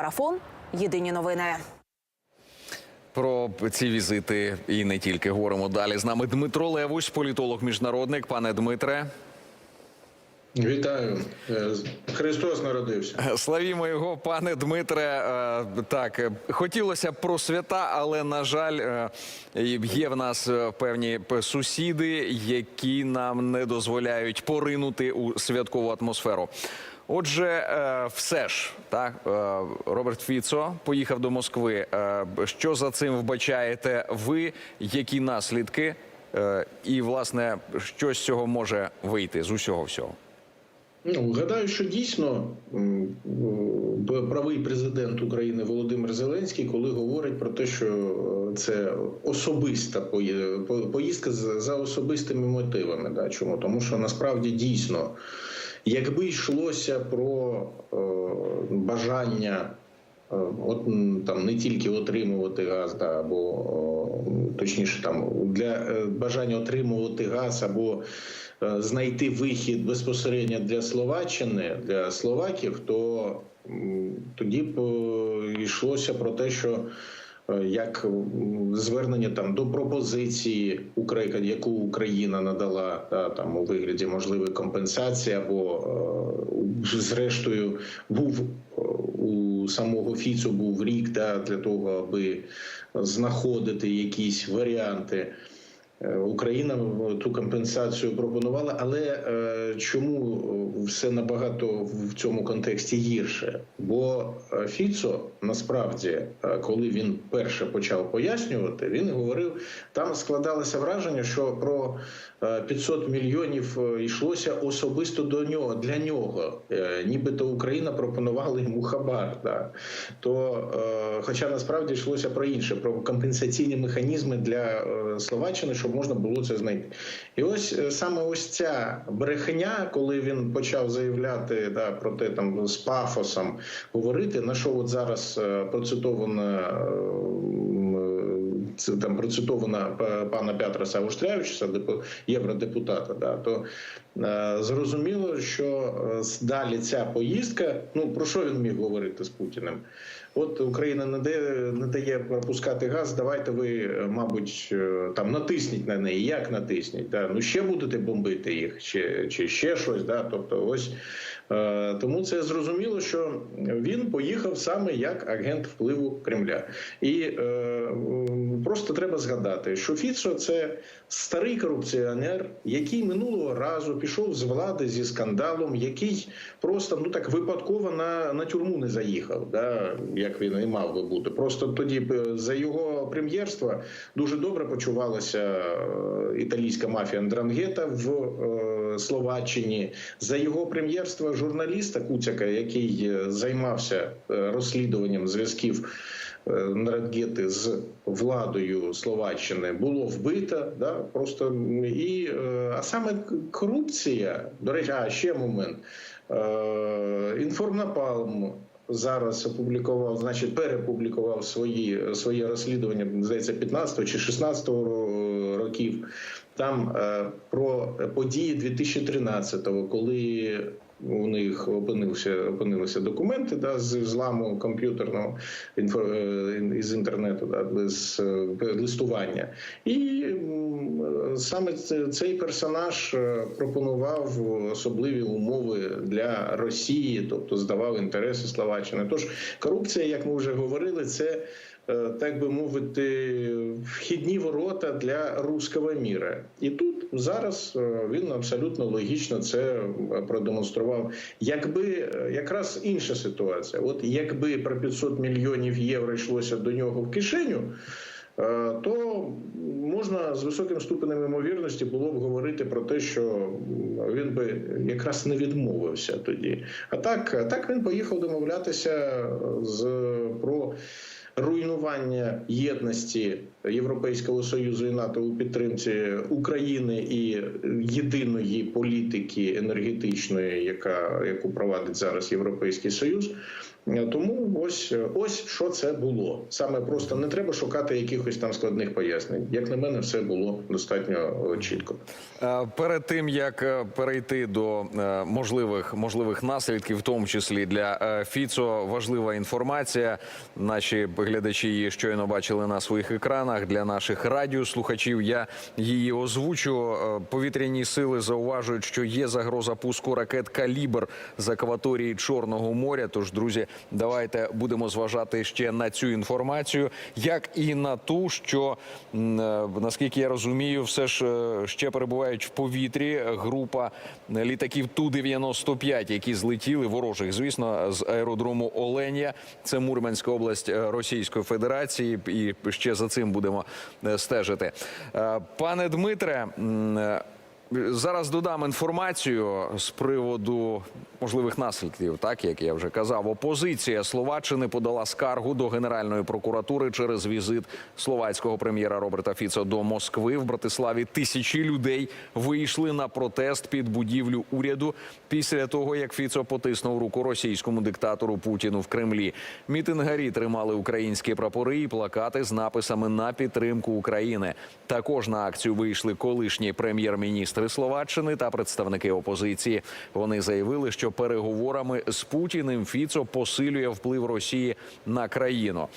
Марафон. Єдині новини. Про ці візити і не тільки говоримо далі. З нами Дмитро Левусь, політолог міжнародник. Пане Дмитре, Вітаю. Е, Христос народився. славімо його, пане Дмитре. е, Так, е, хотілося б про свята, але на жаль, е, є в нас е, певні сусіди, які нам не дозволяють поринути у святкову атмосферу. Отже, е, все ж так, е, Роберт Фіцо поїхав до Москви. Е, Що за цим вбачаєте ви? Які наслідки? І, власне, що з цього може вийти з усього всього? Ну, гадаю, що дійсно правий президент України Володимир Зеленський, коли говорить про те, що це особиста поїздка за особистими мотивами. Да? Чому? Тому що насправді дійсно, якби йшлося про е, бажання. е, От там не тільки отримувати газ, да, або о, точніше, там для е, бажання отримувати газ або е, знайти вихід безпосередньо для Словаччини, для словаків, то м, тоді б е, йшлося про те, що е, як звернення там до пропозиції, Україна, яку Україна надала да, там у вигляді можливої компенсації, або е, зрештою був е, у самого Фіцу був рік да, для того, аби знаходити якісь варіанти. Е, Україна ту компенсацію пропонувала, але е, чому все набагато в цьому контексті гірше? Бо е, Фіцо насправді, е, коли він перше почав пояснювати, він говорив, там складалося враження, що про е, 500 мільйонів е, йшлося особисто до нього для нього, Е, нібито Україна пропонувала йому хабар. Да. То, е, хоча насправді йшлося про інше, про компенсаційні механізми для е, Словаччини, щоб можна було це знайти. І ось е, саме ось ця брехня, коли він почав заявляти да, про те там з пафосом говорити, на що от зараз е, процитована. Е, Це там процитована па- пана Пятраса Авуштрявича, депу- євродепутата. Да, то е, зрозуміло, що е, далі ця поїздка. Ну про що він міг говорити з Путіним? От Україна не дає, не дає пропускати газ. Давайте ви, е, мабуть, е, там натисніть на неї. Як натисніть? Да? Ну ще будете бомбити їх, чи, чи ще щось. Да? Тобто, ось е, тому це зрозуміло, що він поїхав саме як агент впливу Кремля. І е, просто треба згадати, що Фіцо це старий корупціонер, який минулого разу пішов з влади зі скандалом, який просто ну так випадково на, на тюрму не заїхав, да, як він і мав би бути. Просто тоді за його прем'єрства дуже добре почувалася е, італійська мафія Андрангета в е, Словаччині. За його прем'єрства журналіста Куцяка, який е, займався е, розслідуванням зв'язків. е, з владою Словаччини було вбито, да просто і а саме корупція. До речі, а ще момент. Інформнапалм зараз опублікував, значить, перепублікував свої своє розслідування, здається, 15 чи 16 років. Там е, про події 2013-го, коли у них опинився опинилися документи да, з зламу комп'ютерного е, із інтернету, да, з е, листування. І саме цей персонаж е, пропонував особливі умови для Росії, тобто здавав інтереси Словаччини. Тож корупція, як ми вже говорили, це так би мовити, вхідні ворота для руського міра. І тут зараз е, він абсолютно логічно це е, продемонстрував. Якби е, якраз інша ситуація, от якби про 500 мільйонів євро йшлося до нього в кишеню. е, То можна з високим ступенем ймовірності було б говорити про те, що він би якраз не відмовився тоді. А так, так він поїхав домовлятися з про руйнування єдності Європейського союзу і НАТО у підтримці України і єдиної політики енергетичної, яка яку провадить зараз Європейський Союз. Тому ось ось що це було. Саме просто не треба шукати якихось там складних пояснень. Як на мене, все було достатньо е, чітко. Е, Перед тим як е, перейти до можливих можливих наслідків, в тому числі для Фіцо, важлива інформація. Наші глядачі її щойно бачили на своїх екранах. Для наших радіослухачів я її озвучу. Повітряні сили зауважують, що є загроза пуску ракет калібр з акваторії Чорного моря. Тож, друзі, давайте будемо зважати ще на цю інформацію, як і на ту, що е, наскільки я розумію, все ж е, ще перебувають в повітрі група літаків ту 95 які злетіли ворожих, звісно, з аеродрому Оленя. Це Мурманська область Російської Федерації, і ще за цим будемо е, стежити. Пане Дмитре. Зараз додам інформацію з приводу можливих наслідків. Так як я вже казав, опозиція Словаччини подала скаргу до Генеральної прокуратури через візит словацького прем'єра Роберта Фіцо до Москви. В Братиславі тисячі людей вийшли на протест під будівлю уряду після того, як Фіцо потиснув руку російському диктатору Путіну в Кремлі. Мітингарі тримали українські прапори і плакати з написами на підтримку України. Також на акцію вийшли колишні прем'єр-міністри Словаччини та представники опозиції. Вони заявили, що переговорами з Путіним Фіцо посилює вплив Росії на країну.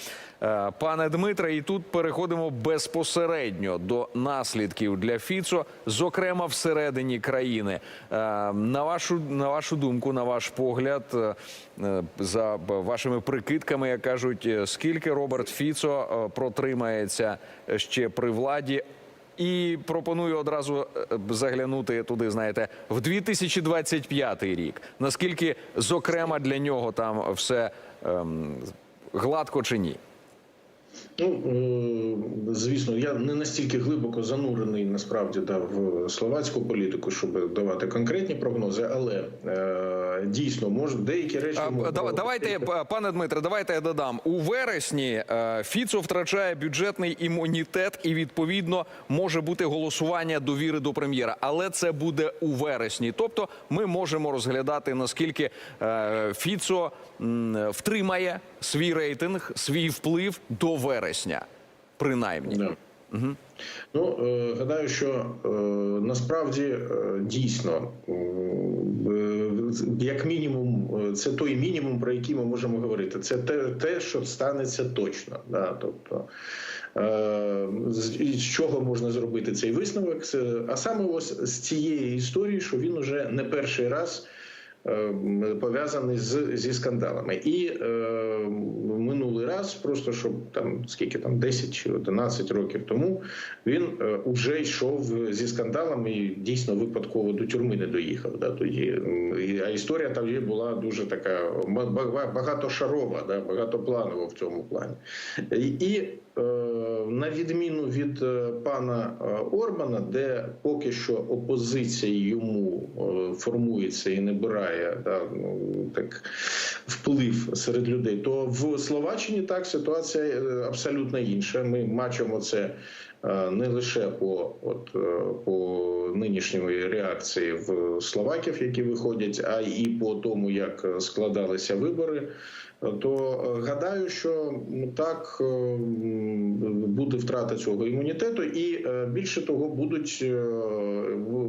Е, Пане Дмитре, і тут переходимо безпосередньо до наслідків для Фіцо, зокрема всередині країни. Е, На вашу на вашу думку, на ваш погляд, е, за вашими прикидками, як кажуть, скільки Роберт Фіцо протримається ще при владі? І пропоную одразу е, заглянути туди, знаєте, в 2025 рік. Наскільки, зокрема, для нього там все ем, гладко чи ні? Ну звісно, я не настільки глибоко занурений насправді да, в словацьку політику, щоб давати конкретні прогнози, але е, дійсно може деякі речі А, можна Давайте, пане Дмитре, давайте я додам. У вересні е, Фіцо втрачає бюджетний імунітет і відповідно може бути голосування довіри до прем'єра. Але це буде у вересні. Тобто, ми можемо розглядати наскільки е, Фіцо втримає свій рейтинг, свій вплив до вересня, принаймні. Да. Ну е, гадаю, що е, насправді е, дійсно, як мінімум, це той мінімум, про який ми можемо говорити. Це те, те що станеться точно. Да? Тобто, з чого можна зробити цей висновок? А саме ось з цієї історії, що він уже не перший раз. Е, Пов'язаний з зі скандалами, і е, минулий раз, просто щоб там скільки там 10 чи 11 років тому, він е, уже йшов зі скандалами і дійсно випадково до тюрми не доїхав. Да, тоді а історія там є була дуже така ба- ба- багатошарова, да, багатопланова в цьому плані. І, на відміну від е, пана е, Орбана, де поки що опозиція йому е, формується і набирає да, ну, так, вплив серед людей, то в Словаччині так ситуація е, абсолютно інша. Ми бачимо це е, не лише по, от, е, по нинішньої реакції в словаків, які виходять, а і по тому, як складалися вибори. То е, гадаю, що так е, буде втрата цього імунітету, і е, більше того, будуть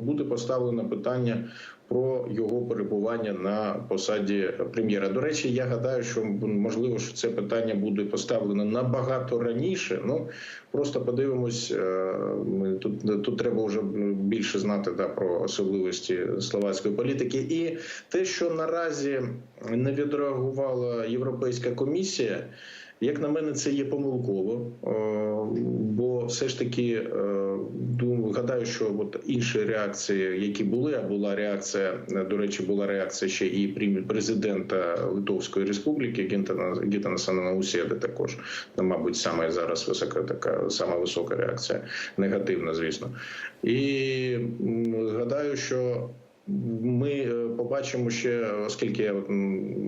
буде поставлено питання про його перебування на посаді прем'єра. До речі, я гадаю, що можливо, що це питання буде поставлено набагато раніше. Ну просто подивимось. е, Ми тут тут треба вже більше знати да, про особливості словацької політики, і те, що наразі не відреагувала Європейська комісія. Як на мене, це є помилково, е, бо все ж таки е, гадаю, що от інші реакції, які були, а була реакція, е, до речі, була реакція ще і президента Литовської Республіки Гітана Гітана Санаусєди також, мабуть, саме зараз висока така сама висока реакція, негативна, звісно. І гадаю, що ми е, побачимо ще, оскільки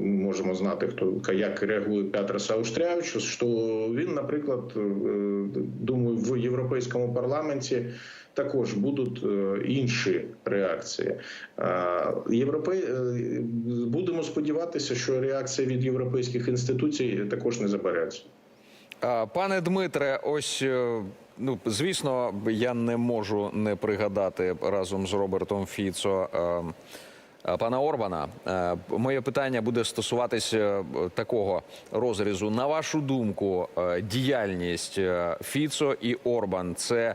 можемо знати, хто як реагує Петрос Аустрявич, що він, наприклад, е, думаю, в європейському парламенті також будуть е, інші реакції. Європей... Будемо сподіватися, що реакція від європейських інституцій також не забереться. Пане Дмитре, ось ну звісно, я не можу не пригадати разом з Робертом Фіцо. е, е, Пана Орбана, Е, моє питання буде стосуватись е, такого розрізу. На вашу думку, діяльність Фіцо і Орбан це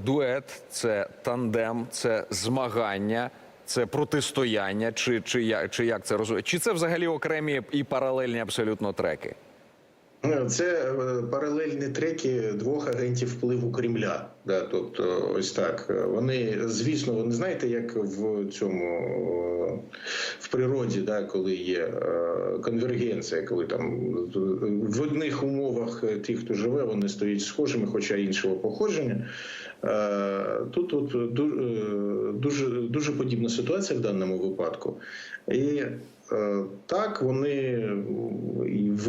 дует, це тандем, це змагання, це протистояння, чи, чи, як, чи як це розуміти? Чи це взагалі окремі і паралельні абсолютно треки? Це е, паралельні треки двох агентів впливу Кремля. Да, тобто, ось так. Вони, звісно, вони знаєте, як в цьому е, в природі, да, коли є е, конвергенція, коли там в одних умовах ті, хто живе, вони стоять схожими, хоча іншого походження. Е, Тут от дуже дуже подібна ситуація в даному випадку. І е, так вони і в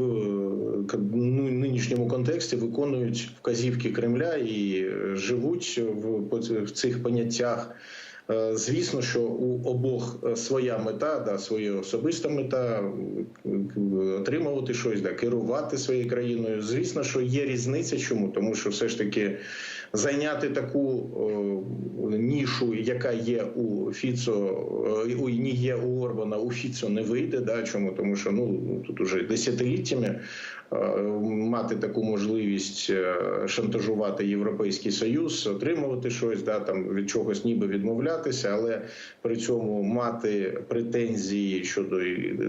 ну, нинішньому контексті виконують вказівки Кремля і живуть в, в цих поняттях. Е, Звісно, що у обох своя мета, да, своя особиста мета отримувати щось, да, керувати своєю країною. Звісно, що є різниця. Чому? Тому що все ж таки зайняти таку о, нішу, яка є у Фіцо, е, у не є у Орбана, у Фіцо не вийде. Да? Чому? Тому що ну тут уже десятиліттями е, мати таку можливість е, шантажувати Європейський Союз, отримувати щось, да там від чогось ніби відмовлятися, але при цьому мати претензії щодо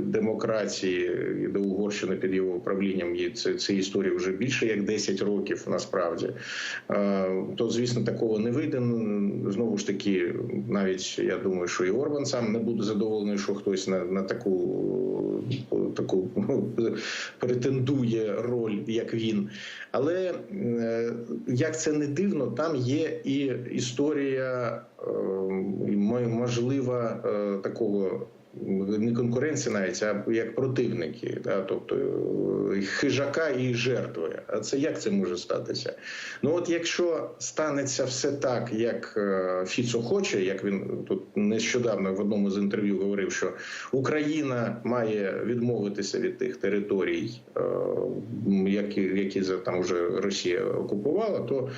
демократії і до Угорщини під його управлінням. І це, це історія вже більше як 10 років. Насправді Е, то звісно такого не вийде. Ну, Знову ж таки, навіть я думаю, що і Орбан сам не буде задоволений, що хтось на, на таку таку ну, претендує роль, як він. Але е, як це не дивно, там є і історія е, можлива е, такого. Не конкуренції навіть, а як противники, да, тобто е, хижака і жертви. А це як це може статися? Ну от якщо станеться все так, як е, Фіцо хоче, як він тут нещодавно в одному з інтерв'ю говорив, що Україна має відмовитися від тих територій, е, які, які там вже Росія окупувала, то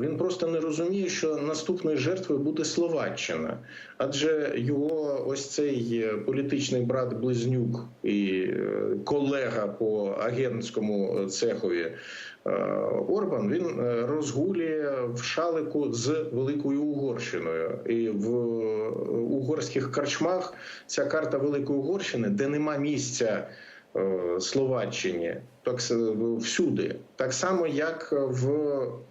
він просто не розуміє, що наступною жертвою буде Словаччина, адже його ось цей е, політичний брат Близнюк і е, колега по агентському цехові. е, Орбан він розгулює в шалику з Великою Угорщиною, і в угорських карчмах ця карта Великої Угорщини, де нема місця Словаччині, так всюди, так само як в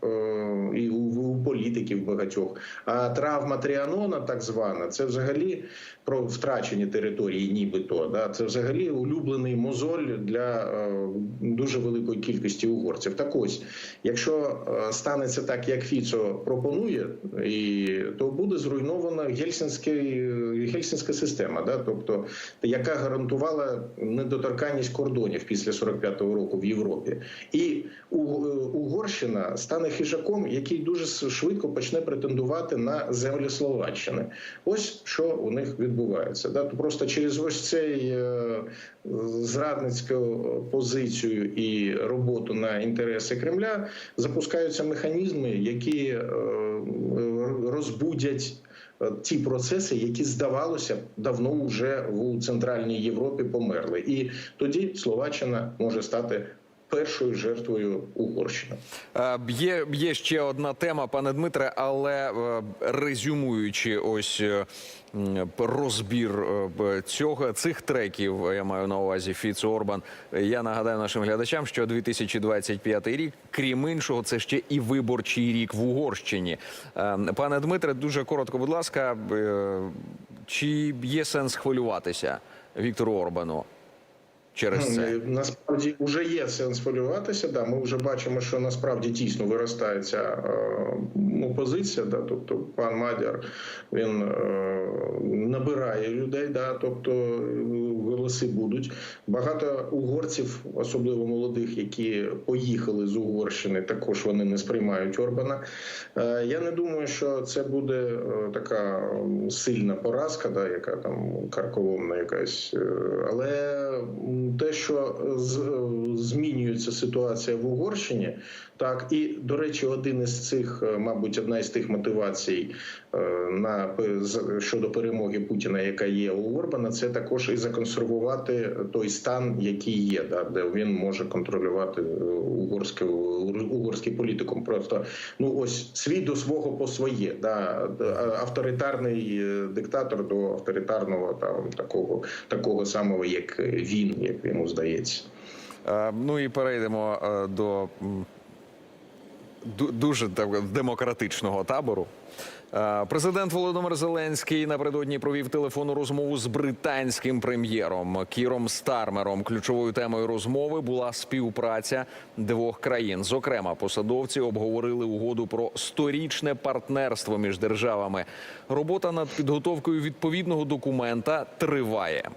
е, і у, політиків багатьох. А травма Тріанона, так звана, це взагалі про втрачені території, нібито. Да, це взагалі улюблений мозоль для е, дуже великої кількості угорців. Так ось, якщо е, станеться так, як Фіцо пропонує, і то буде зруйнована гельсінський, гельсінська система, да, тобто яка гарантувала недоторканність кордонів після 45-го року в Європі, і Угорщина стане хижаком, який дуже швидко почне претендувати на землі Словаччини. Ось що у них відбувається. Да? То просто через ось цей е, зрадницьку позицію і роботу на інтереси Кремля запускаються механізми, які е, розбудять. е, Ті процеси, які здавалося давно вже у центральній Європі померли, і тоді Словаччина може стати першою жертвою Угорщини. Е, Є, є ще одна тема, пане Дмитре, але е, резюмуючи ось е, розбір цього цих треків, я маю на увазі Фіц Орбан. Я нагадаю нашим глядачам, що 2025 рік, крім іншого, це ще і виборчий рік в Угорщині. Пане Дмитре, дуже коротко, будь ласка, чи є сенс хвилюватися Віктору Орбану? Через це. Е, Насправді вже є сенс хвилюватися. Да, ми вже бачимо, що насправді дійсно виростає ця е, ну. Да, тобто пан Мадяр він е, набирає людей, да, тобто е, голоси будуть. Багато угорців, особливо молодих, які поїхали з Угорщини, також вони не сприймають Орбана. Е, я не думаю, що це буде е, така сильна поразка, да, яка там карколомна якась. Е, Але те, що з- е, змінюється ситуація в Угорщині, так і до речі, один із цих, е, мабуть, одна із тих мотивацій е, на щодо перемоги Путіна, яка є у Орбана, це також і законсервувати той стан, який є, да, де він може контролювати е, угорську угорський політикум. Просто ну ось свій до свого по своє, да авторитарний диктатор до авторитарного там такого такого самого, як він, як йому здається. Ну і перейдемо до дуже так, демократичного табору. Е, Президент Володимир Зеленський напередодні провів телефонну розмову з британським прем'єром Кіром Стармером. Ключовою темою розмови була співпраця двох країн. Зокрема, посадовці обговорили угоду про сторічне партнерство між державами. Робота над підготовкою відповідного документа триває.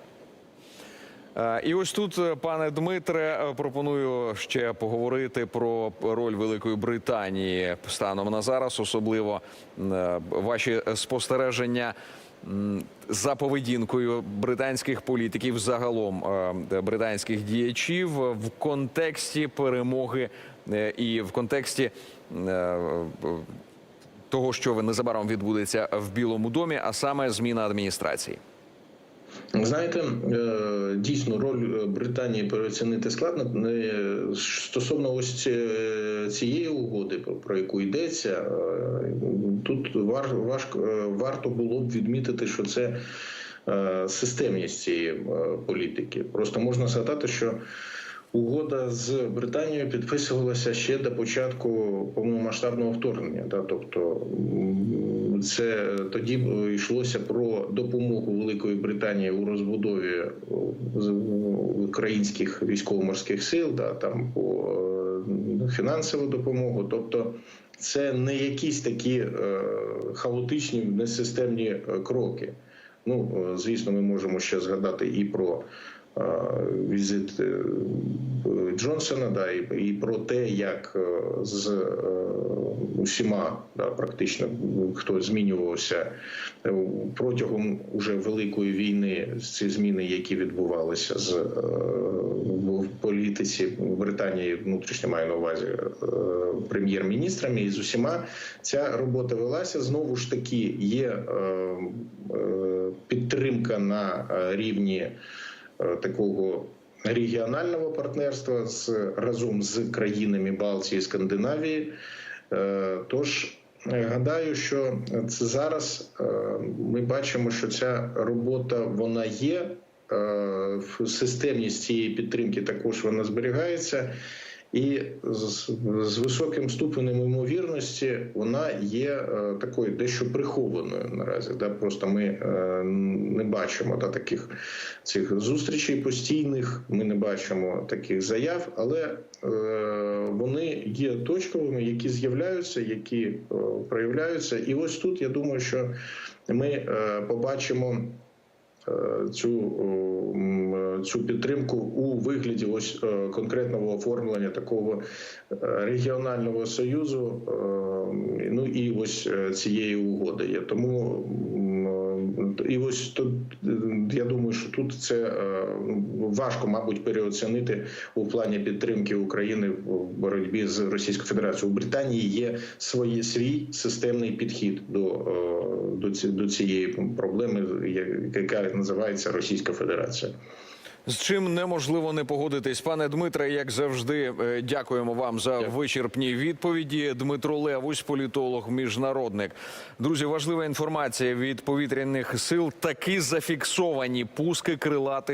Е, І ось тут, е, пане Дмитре, е, пропоную ще поговорити про роль Великої Британії станом на зараз, особливо ваші спостереження за поведінкою британських політиків, загалом британських діячів в контексті перемоги і в контексті. Того, що незабаром відбудеться в Білому домі, а саме зміна адміністрації. Знаєте, е, дійсно роль Британії переоцінити складно. Стосовно ось цієї угоди, про- яку йдеться, е, тут важко, е, варто було б відмітити, що це е, системність цієї е, політики. Просто можна згадати, що. Угода з Британією підписувалася ще до початку повномасштабного вторгнення. Тобто це тоді йшлося про допомогу Великої Британії у розбудові українських військово-морських сил, да? там по е, фінансову допомогу. Тобто це не якісь такі е, хаотичні, несистемні е, кроки. Ну, е, звісно, ми можемо ще згадати і про е, візит е, Джонсона, да, і, і про те, як е, з е, усіма да, практично хто змінювався е, протягом уже великої війни, ці зміни, які відбувалися з е, в політиці Британії, внутрішньо маю на увазі е, прем'єр-міністрами, і з усіма ця робота велася. Знову ж таки, є е, е, підтримка на е, рівні е, такого регіонального партнерства з разом з країнами Балтії, Скандинавії. Е, Тож е, гадаю, що це зараз е, ми бачимо, що ця робота вона є. е, в Системність цієї підтримки також вона зберігається. І з, з високим ступенем ймовірності вона є е, такою дещо прихованою наразі. Да? Просто ми е, не бачимо да, таких цих зустрічей постійних, ми не бачимо таких заяв, але е, вони є точковими, які з'являються, які проявляються. І ось тут я думаю, що ми побачимо. Е, Цю, цю підтримку у вигляді ось е, конкретного оформлення такого е, регіонального союзу, е, ну і ось е, цієї угоди. є. Тому і ось тут е, я думаю, що тут це е, важко, мабуть, переоцінити у плані підтримки України в боротьбі з Російською Федерацією. У Британії є свої свій системний підхід до, е, до, ці, до цієї проблеми, яка називається Російська Федерація. З чим неможливо не погодитись, пане Дмитре. Як завжди, е, дякуємо вам за вичерпні відповіді. Дмитро Левусь, політолог, міжнародник. Друзі, важлива інформація від повітряних сил. Таки зафіксовані пуски крилатих.